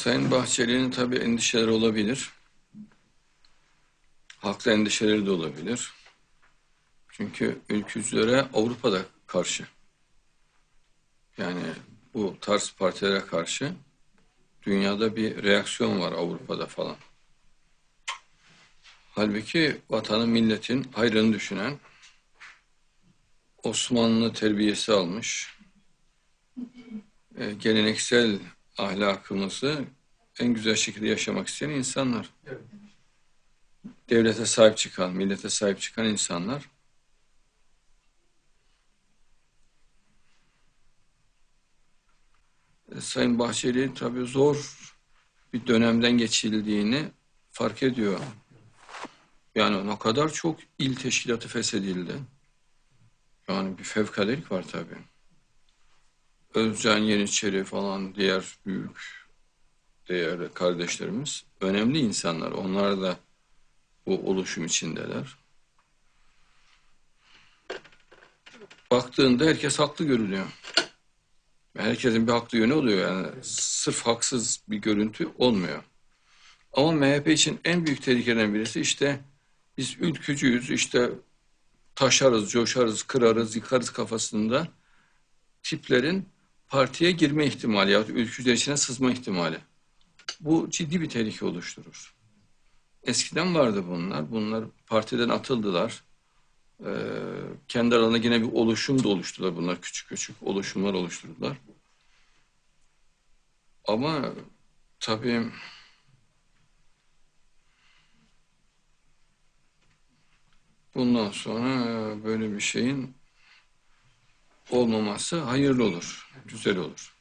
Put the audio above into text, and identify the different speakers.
Speaker 1: Sayın Bahçeli'nin tabii endişeleri olabilir. Haklı endişeleri de olabilir. Çünkü ülkücülere Avrupa'da karşı. Yani bu tarz partilere karşı dünyada bir reaksiyon var Avrupa'da falan. Halbuki vatanın milletin hayrını düşünen Osmanlı terbiyesi almış e, geleneksel ahlakımızı en güzel şekilde yaşamak isteyen insanlar.
Speaker 2: Evet.
Speaker 1: Devlete sahip çıkan, millete sahip çıkan insanlar. E, Sayın Bahçeli tabii zor bir dönemden geçildiğini fark ediyor. Yani ne kadar çok il teşkilatı feshedildi. Yani bir fevkalelik var tabii. Özcan Yeniçeri falan diğer büyük değerli kardeşlerimiz önemli insanlar. Onlar da bu oluşum içindeler. Baktığında herkes haklı görünüyor. Herkesin bir haklı yönü oluyor yani. Sırf haksız bir görüntü olmuyor. Ama MHP için en büyük tehlikeden birisi işte biz ülkücüyüz, işte taşarız, coşarız, kırarız, yıkarız kafasında tiplerin partiye girme ihtimali ya ülkücüler içine sızma ihtimali. Bu ciddi bir tehlike oluşturur. Eskiden vardı bunlar. Bunlar partiden atıldılar. Ee, kendi aralarında yine bir oluşum da oluşturdular. Bunlar küçük küçük oluşumlar oluşturdular. Ama tabii bundan sonra böyle bir şeyin olmaması hayırlı olur, güzel olur.